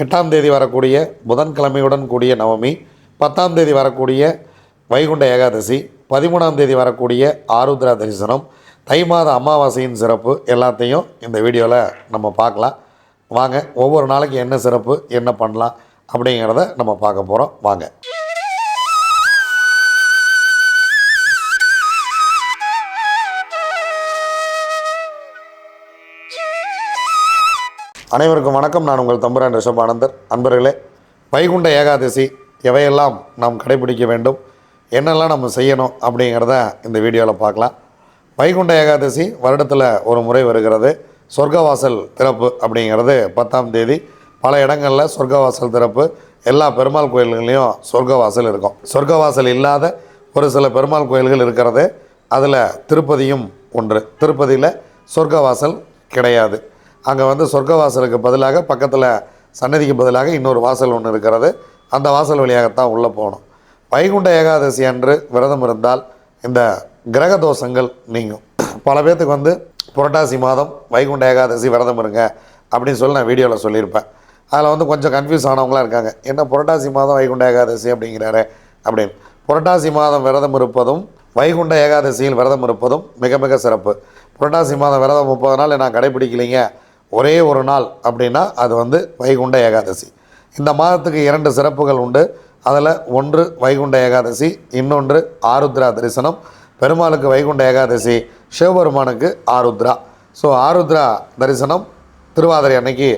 எட்டாம் தேதி வரக்கூடிய புதன்கிழமையுடன் கூடிய நவமி பத்தாம் தேதி வரக்கூடிய வைகுண்ட ஏகாதசி பதிமூணாம் தேதி வரக்கூடிய ஆருத்ரா தரிசனம் தை மாத அமாவாசையின் சிறப்பு எல்லாத்தையும் இந்த வீடியோவில் நம்ம பார்க்கலாம். வாங்க ஒவ்வொரு நாளைக்கு என்ன சிறப்பு என்ன பண்ணலாம் அப்படிங்கிறத நம்ம பார்க்க போகிறோம் வாங்க. அனைவருக்கும் வணக்கம். நான் உங்கள் தம்புரான் ரிஷபானந்தர் அன்பர்களே வைகுண்ட ஏகாதசி எவையெல்லாம் நாம் கடைபிடிக்க வேண்டும் என்னெல்லாம் நம்ம செய்யணும் அப்படிங்கிறத இந்த வீடியோவில் பார்க்கலாம். வைகுண்ட ஏகாதசி வருடத்தில் ஒரு முறை வருகிறது. சொர்க்கவாசல் திறப்பு அப்படிங்கிறது பத்தாம் தேதி. பல இடங்களில் சொர்க்கவாசல் திறப்பு. எல்லா பெருமாள் கோயில்கள்லேயும் சொர்க்கவாசல் இருக்கும். சொர்க்கவாசல் இல்லாத ஒரு சில பெருமாள் கோயில்கள் இருக்கிறது. அதில் திருப்பதியும் ஒன்று. திருப்பதியில் சொர்க்கவாசல் கிடையாது. அங்கே வந்து சொர்க்கவாசலுக்கு பதிலாக பக்கத்தில் சன்னதிக்கு பதிலாக இன்னொரு வாசல் ஒன்று இருக்கிறது. அந்த வாசல் வழியாகத்தான் உள்ளே போகணும். வைகுண்ட ஏகாதசி அன்று விரதம் இருந்தால் இந்த கிரக தோஷங்கள் நீங்கும். பல பேர்த்துக்கு வந்து புரட்டாசி மாதம் வைகுண்ட ஏகாதசி விரதம் இருங்க அப்படின்னு சொல்லி நான் வீடியோவில் சொல்லியிருப்பேன். அதில் வந்து கொஞ்சம் கன்ஃபியூஸ் ஆனவங்களாம் இருக்காங்க. என்ன புரட்டாசி மாதம் வைகுண்ட ஏகாதசி அப்படிங்கிறாரு அப்படின்னு. புரட்டாசி மாதம் விரதம் இருப்பதும் வைகுண்ட ஏகாதசியில் விரதம் இருப்பதும் மிக மிக சிறப்பு. புரட்டாசி மாதம் விரதம் முப்பது நாள் நான் கடைபிடிக்கலைங்க. ஒரே ஒரு நாள் அப்படின்னா அது வந்து வைகுண்ட ஏகாதசி. இந்த மாதத்துக்கு இரண்டு சிறப்புகள் உண்டு. அதில் ஒன்று வைகுண்ட ஏகாதசி இன்னொன்று ஆருத்ரா தரிசனம். பெருமாளுக்கு வைகுண்ட ஏகாதசி சிவபெருமானுக்கு ஆருத்ரா. ஸோ ஆருத்ரா தரிசனம் திருவாதிரை அன்னைக்கு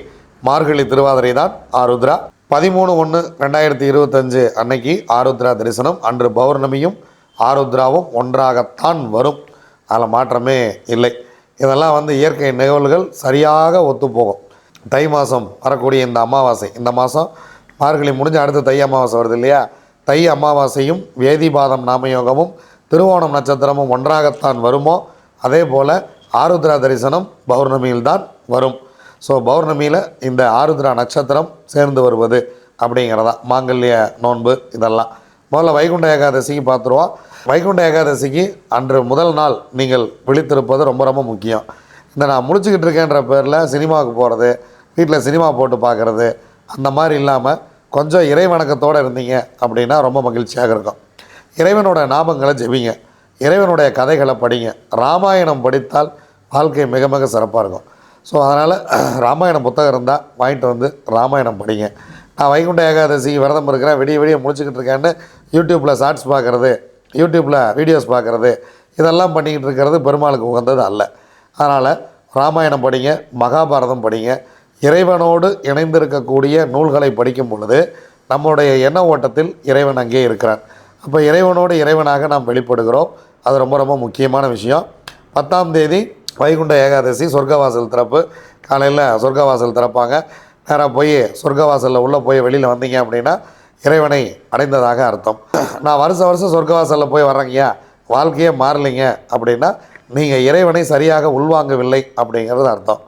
மார்கழி திருவாதிரை தான் ஆருத்ரா. பதிமூணு ஒன்று ரெண்டாயிரத்தி இருபத்தஞ்சு அன்னைக்கு ஆருத்ரா தரிசனம். அன்று பௌர்ணமியும் ஆருத்ராவும் ஒன்றாகத்தான் வரும். அதில் மாற்றமே இல்லை. இதெல்லாம் வந்து இயற்கை நிகழ்வுகள் சரியாக ஒத்துப்போகும். தை மாதம் வரக்கூடிய இந்த அமாவாசை. இந்த மாதம் மார்கழி முடிஞ்ச அடுத்து தை அமாவாசை வருது இல்லையா? தை அமாவாசையும் வேதிபாதம் நாமயோகமும் திருவோணம் நட்சத்திரமும் ஒன்றாகத்தான் வருமோ? அதே போல் ஆருத்ரா தரிசனம் பௌர்ணமியில் தான் வரும். ஸோ பௌர்ணமியில் இந்த ஆருத்ரா நட்சத்திரம் சேர்ந்து வருவது அப்படிங்கிறதா. மாங்கல்ய நோன்பு இதெல்லாம். முதல்ல வைகுண்ட ஏகாதசிக்கு பார்த்துருவோம். வைகுண்ட ஏகாதசிக்கு அன்று முதல் நாள் நீங்கள் விழித்திருப்பது ரொம்ப ரொம்ப முக்கியம். இந்த நான் முடிச்சுக்கிட்டு இருக்கேன்ற பேரில் சினிமாவுக்கு போகிறது வீட்டில் சினிமா போட்டு பார்க்குறது அந்த மாதிரி இல்லாமல் கொஞ்சம் இறை வணக்கத்தோடு இருந்தீங்க அப்படின்னா ரொம்ப மகிழ்ச்சியாக இருக்கும். இறைவனோட நாமங்களை ஜெபிங்க. இறைவனுடைய கதைகளை படிங்க. ராமாயணம் படித்தால் வாழ்க்கை மிக மிக சிறப்பாக இருக்கும். ஸோ அதனால் ராமாயணம் புத்தகம் இருந்தால் வாங்கிட்டு வந்து ராமாயணம் படிங்க. நான் வைகுண்ட ஏகாதசி விரதம் இருக்கிறேன் விடிய விடிய முடிச்சுக்கிட்டு இருக்கேன்னு யூடியூப்பில் ஷார்ட்ஸ் பார்க்குறது யூடியூப்பில் வீடியோஸ் பார்க்குறது இதெல்லாம் பண்ணிக்கிட்டு இருக்கிறது பெருமாளுக்கு உகந்தது அல்ல. அதனால் ராமாயணம் படிங்க மகாபாரதம் படிங்க இறைவனோடு இணைந்திருக்கக்கூடிய நூல்களை படிக்கும் பொழுது நம்முடைய எண்ண ஓட்டத்தில் இறைவன் அங்கே இருக்கிறான். அப்போ இறைவனோடு இறைவனாக நாம் வெளிப்படுகிறோம். அது ரொம்ப ரொம்ப முக்கியமான விஷயம். பத்தாம் தேதி வைகுண்ட ஏகாதசி சொர்க்கவாசல் திறப்பு. காலையில் சொர்க்கவாசல் திறப்பாங்க. நேராக போய் சொர்க்கவாசலில் உள்ளே போய் வெளியில் வந்தீங்க அப்படின்னா இறைவனை அடைந்ததாக அர்த்தம். நான் வருஷம் வருஷம் சொர்க்கவாசலில் போய் வர்றேங்கய்யா வாழ்க்கையே மாறலைங்க. அப்படின்னா நீங்கள் இறைவனை சரியாக உள்வாங்கவில்லை அப்படிங்கிறது அர்த்தம்.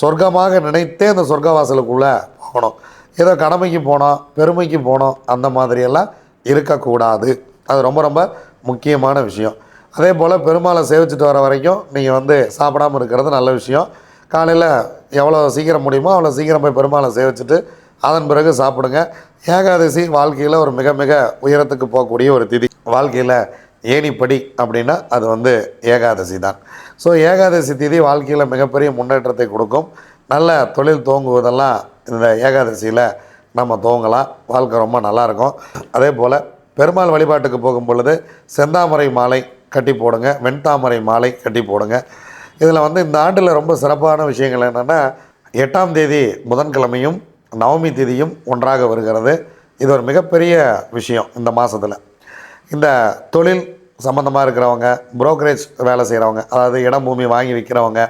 சொர்க்கமாக நினைத்தே அந்த சொர்க்கவாசலுக்குள்ளே போகணும். ஏதோ கடமைக்கு போனோம் பெருமைக்கு போனோம் அந்த மாதிரியெல்லாம் இருக்கக்கூடாது. அது ரொம்ப ரொம்ப முக்கியமான விஷயம். அதே போல் பெருமாளை சேவிச்சுட்டு வர வரைக்கும் நீங்கள் வந்து சாப்பிடாம இருக்கிறது நல்ல விஷயம். காலையில் எவ்வளோ சீக்கிரம் முடியுமோ அவ்வளோ சீக்கிரம் போய் பெருமாளை சேவிச்சுட்டு அதன் பிறகு சாப்பிடுங்க. ஏகாதசி வாழ்க்கையில் ஒரு மிக மிக உயரத்துக்கு போகக்கூடிய ஒரு திதி. வாழ்க்கையில் ஏணிப்படி அப்படின்னா அது வந்து ஏகாதசி தான். ஸோ ஏகாதசி திதி வாழ்க்கையில் மிகப்பெரிய முன்னேற்றத்தை கொடுக்கும். நல்ல தொழில் துவங்குவதெல்லாம் இந்த ஏகாதசியில் நம்ம துவங்கலாம். வாழ்க்கை ரொம்ப நல்லாயிருக்கும். அதே போல் பெருமாள் வழிபாட்டுக்கு போகும் பொழுது செந்தாமரை மாலை கட்டி போடுங்க. வெண்தாமரை மாலை கட்டி போடுங்க. இதில் வந்து இந்த ஆண்டில் ரொம்ப சிறப்பான விஷயங்கள் என்னென்னா எட்டாம் தேதி புதன்கிழமையும் நவமி தேதியும் ஒன்றாக வருகிறது. இது ஒரு மிகப்பெரிய விஷயம் இந்த மாதத்தில் இந்த தொழில் சம்மந்தமாக இருக்கிறவங்க புரோக்கரேஜ் வேலை செய்கிறவங்க அதாவது இடம் பூமி வாங்கி விற்கிறவங்க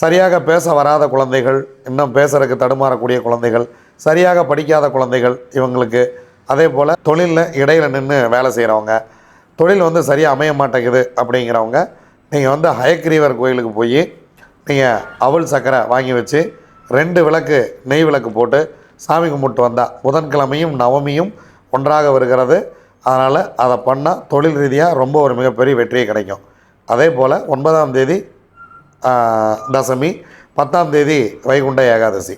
சரியாக பேச வராத குழந்தைகள் இன்னும் பேசுறதுக்கு தடுமாறக்கூடிய குழந்தைகள் சரியாக படிக்காத குழந்தைகள் இவங்களுக்கு அதே போல் தொழிலில் இடையில் நின்று வேலை செய்கிறவங்க தொழில் வந்து சரியாக அமைய மாட்டேங்குது அப்படிங்கிறவங்க நீங்கள் வந்து ஹயக்ரீவர் கோயிலுக்கு போய் நீங்கள் அவள் சக்கரை வாங்கி வச்சு ரெண்டு விளக்கு நெய் விளக்கு போட்டு சாமி கும்பிட்டு வந்தால் புதன்கிழமையும் நவமியும் ஒன்றாக வருகிறது. அதனால் அதை பண்ணால் தொழில் ரீதியாக ரொம்ப ஒரு மிகப்பெரிய வெற்றியை கிடைக்கும். அதே போல் ஒன்பதாம் தேதி தசமி பத்தாம் தேதி வைகுண்ட ஏகாதசி.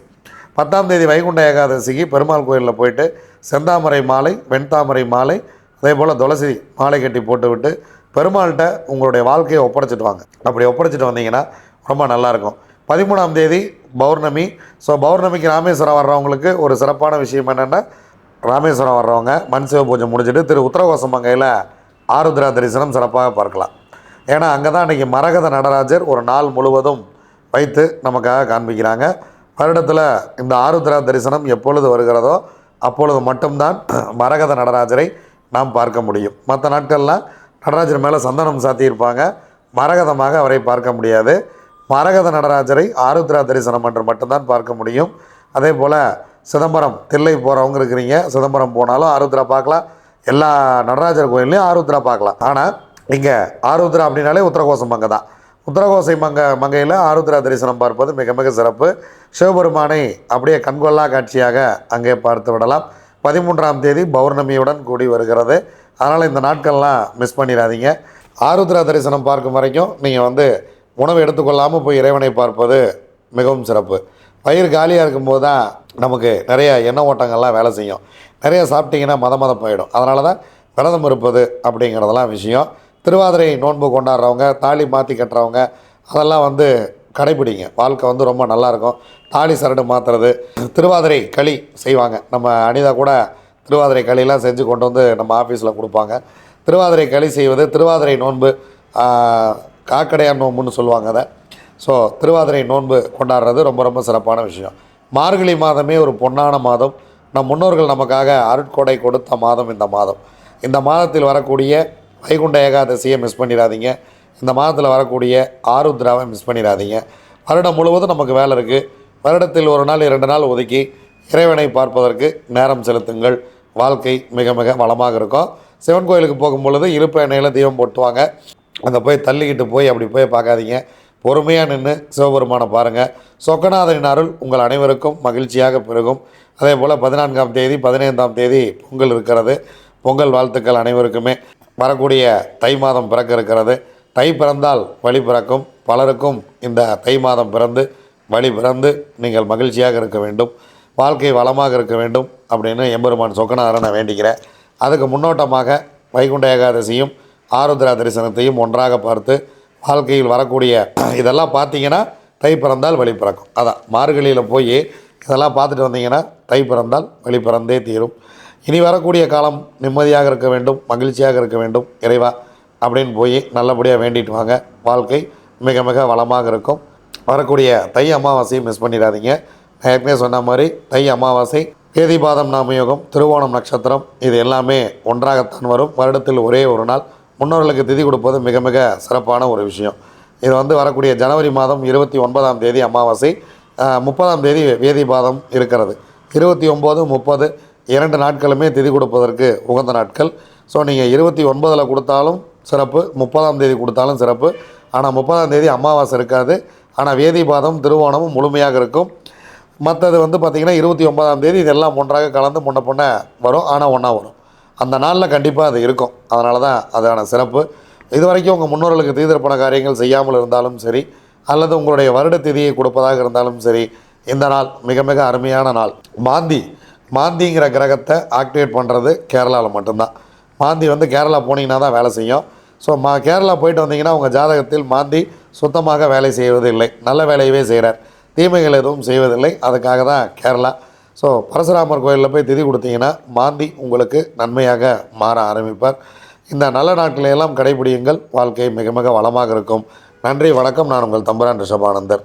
பத்தாம் தேதி வைகுண்ட ஏகாதசிக்கு பெருமாள் கோயிலில் போயிட்டு செந்தாமரை மாலை வெண்தாமரை மாலை அதே போல் துளசி மாலை கட்டி போட்டுவிட்டு பெருமாள்கிட்ட உங்களுடைய வாழ்க்கையை ஒப்படைச்சிட்டு வாங்க. அப்படி ஒப்படைச்சிட்டு வந்தீங்கன்னா ரொம்ப நல்லாயிருக்கும் பதிமூணாம் தேதி பௌர்ணமி. ஸோ பௌர்ணமிக்கு ராமேஸ்வரம் வர்றவங்களுக்கு ஒரு சிறப்பான விஷயம் என்னென்னா ராமேஸ்வரம் வர்றவங்க மண் சிவ பூஜை முடிச்சுட்டு திரு உத்தரகோசம் மங்கையில் ஆருத்ரா தரிசனம் சிறப்பாக பார்க்கலாம். ஏன்னா அங்கே தான் இன்றைக்கி மரகத நடராஜர் ஒரு நாள் முழுவதும் வைத்து நமக்காக காண்பிக்கிறாங்க. வருடத்தில் இந்த ஆருத்ரா தரிசனம் எப்பொழுது வருகிறதோ அப்பொழுது மட்டும்தான் மரகத நடராஜரை நாம் பார்க்க முடியும். மற்ற நாட்கள்லாம் நடராஜர் மேலே சந்தனம் சாத்தியிருப்பாங்க. மரகதமாக அவரை பார்க்க முடியாது. மரகத நடராஜரை ஆருத்ரா தரிசனம் என்று மட்டும்தான் பார்க்க முடியும். அதே போல் சிதம்பரம் தில்லை போகிறவங்க இருக்கிறீங்க சிதம்பரம் போனாலும் ஆருத்ரா பார்க்கலாம். எல்லா நடராஜர் கோயில்லையும் ஆருத்ரா பார்க்கலாம். ஆனால் இங்கே ஆருத்ரா அப்படின்னாலே உத்தரகோசம் மங்கை தான். உத்தரகோசை மங்க மங்கையில் ஆருத்ரா தரிசனம் பார்ப்பது மிக மிக சிறப்பு. சிவபெருமானை அப்படியே கண்கொள்ளா காட்சியாக அங்கே பார்த்து விடலாம். பதிமூன்றாம் தேதி பௌர்ணமியுடன் கூடி வருகிறது. அதனால் இந்த நாட்கள்லாம் மிஸ் பண்ணிடாதீங்க. ஆருத்ரா தரிசனம் பார்க்கும் வரைக்கும் நீங்கள் வந்து உணவு எடுத்துக்கொள்ளாமல் போய் இறைவனை பார்ப்பது மிகவும் சிறப்பு. வயிறு காலியாக இருக்கும்போது தான் நமக்கு நிறைய எண்ண ஓட்டங்கள்லாம் வேலை செய்யும். நிறைய சாப்பிட்டிங்கன்னா மத மதம் போயிடும். அதனால தான் விரதம் இருப்பது அப்படிங்கிறதெல்லாம் விஷயம். திருவாதிரை நோன்பு கொண்டாடுறவங்க தாலி மாற்றி கட்டுறவங்க அதெல்லாம் வந்து கடைப்பிடிங்க வாழ்க்கை வந்து ரொம்ப நல்லாயிருக்கும் தாலி சரடு மாற்றுறது திருவாதிரை களி செய்வாங்க. நம்ம அனிதா கூட திருவாதிரை களியெலாம் செஞ்சு கொண்டு வந்து நம்ம ஆஃபீஸில் கொடுப்பாங்க. திருவாதிரை களி செய்வது திருவாதிரை நோன்பு காக்கடையார் நோன்புன்னு சொல்லுவாங்க அதை. ஸோ திருவாதிரை நோன்பு கொண்டாடுறது ரொம்ப ரொம்ப சிறப்பான விஷயம். மார்கழி மாதமே ஒரு பொன்னான மாதம். நம் முன்னோர்கள் நமக்காக அருட்கொடை கொடுத்த மாதம் இந்த மாதம். இந்த மாதத்தில் வரக்கூடிய வைகுண்ட ஏகாதசியை மிஸ் பண்ணிடாதீங்க. இந்த மாதத்தில் வரக்கூடிய ஆருத்ராவை மிஸ் பண்ணிடாதீங்க. வருடம் முழுவதும் நமக்கு வேலை இருக்குது வருடத்தில் ஒரு நாள் இரண்டு நாள் ஒதுக்கி இறைவனை பார்ப்பதற்கு நேரம் செலுத்துங்கள். வாழ்க்கை மிக மிக வளமாக இருக்கும். சிவன் கோயிலுக்கு போகும் பொழுது எண்ணெயில் தீபம் போட்டுவாங்க. அந்த போய் தள்ளிக்கிட்டு போய் அப்படி போய் பார்க்காதீங்க. பொறுமையாக நின்று சிவபெருமானை பாருங்கள் சொக்கநாதனின் அருள் உங்கள் அனைவருக்கும் மகிழ்ச்சியாக பெருகும். அதே போல் பதினான்காம் தேதி பதினைந்தாம் தேதி பொங்கல் இருக்கிறது. பொங்கல் வாழ்த்துக்கள் அனைவருக்குமே. வரக்கூடிய தை மாதம் பிறக்க இருக்கிறது. தை பிறந்தால் வழி பிறக்கும். பலருக்கும் இந்த தை மாதம் பிறந்து வழி பிறந்து நீங்கள் மகிழ்ச்சியாக இருக்க வேண்டும். வாழ்க்கை வளமாக இருக்க வேண்டும் அப்படின்னு எம்பெருமான் சொக்கநாதரை நான் வேண்டிக்கிறேன். அதுக்கு முன்னோட்டமாக வைகுண்ட ஏகாதசியும் ஆருத்ரா தரிசனத்தையும் ஒன்றாக பார்த்து வாழ்க்கையில் வரக்கூடிய இதெல்லாம் பார்த்தீங்கன்னா தை பிறந்தால் வழி பிறக்கும். அதான் மார்கழியில் போய் இதெல்லாம் பார்த்துட்டு வந்தீங்கன்னா தை பிறந்தால் வழி பிறந்தே தீரும். இனி வரக்கூடிய காலம் நிம்மதியாக இருக்க வேண்டும் மகிழ்ச்சியாக இருக்க வேண்டும். இறைவா அப்படின்னு போய் நல்லபடியாக வேண்டிட்டு வாங்க. வாழ்க்கை மிக மிக வளமாக இருக்கும். வரக்கூடிய தை அமாவாசையை மிஸ் பண்ணிடாதீங்க. நான் ஏற்கனவே சொன்ன மாதிரி தை அமாவாசை வேதிபாதம் நாமயோகம் திருவோணம் நட்சத்திரம் இது எல்லாமே ஒன்றாகத்தான் வரும். வருடத்தில் ஒரே ஒரு நாள். முன்னோர்களுக்கு திதி கொடுப்பது மிக மிக சிறப்பான ஒரு விஷயம். இது வந்து வரக்கூடிய ஜனவரி மாதம் இருபத்தி ஒன்பதாம் தேதி அமாவாசை முப்பதாம் தேதி வேதிபாதம் இருக்கிறது. இருபத்தி ஒம்பது முப்பது இரண்டு நாட்களுமே திதி கொடுப்பதற்கு உகந்த நாட்கள். ஸோ நீங்கள் இருபத்தி ஒன்பதில் கொடுத்தாலும் சிறப்பு முப்பதாம் தேதி கொடுத்தாலும் சிறப்பு. ஆனால் முப்பதாம் தேதி அமாவாசை இருக்காது. ஆனால் வேதிபாதம் திருவோணமும் முழுமையாக இருக்கும். மற்றது வந்து பார்த்திங்கன்னா இருபத்தி ஒன்பதாம் தேதி இதெல்லாம் ஒன்றாக கலந்து முன்ன பொண்ண வரும். ஆனால் ஒன்றா வரும். அந்த நாளில் கண்டிப்பாக அது இருக்கும். அதனால தான் அதான சிறப்பு. இது வரைக்கும் உங்கள் முன்னோர்களுக்கு தீதிரப்பண காரியங்கள் செய்யாமல் இருந்தாலும் சரி அல்லது உங்களுடைய வருட திதியை கொடுப்பதாக இருந்தாலும் சரி இந்த நாள் மிக மிக அருமையான நாள். மாந்தி மாந்திங்கிற கிரகத்தை ஆக்டிவேட் பண்ணுறது கேரளாவில் மட்டும்தான். மாந்தி வந்து கேரளா போனீங்கன்னா தான் வேலை செய்யும். ஸோ மா கேரளா போயிட்டு வந்தீங்கன்னா உங்கள் ஜாதகத்தில் மாந்தி சுத்தமாக வேலை செய்வதில்லை. நல்ல வேலையவே செய்கிறார் தீமைகள் எதுவும் செய்வதில்லை. அதுக்காக தான் கேரளா ஸோ பரசுராமர் கோயிலில் போய் திதி கொடுத்தீங்கன்னா மாந்தி உங்களுக்கு நன்மையாக மாற ஆரம்பிப்பார். இந்த நல்ல நாட்களையெல்லாம் கடைபிடியுங்கள். வாழ்க்கை மிக மிக வளமாக இருக்கும். நன்றி வணக்கம். நான் உங்கள் தம்புரான் ரிஷபானந்தர்.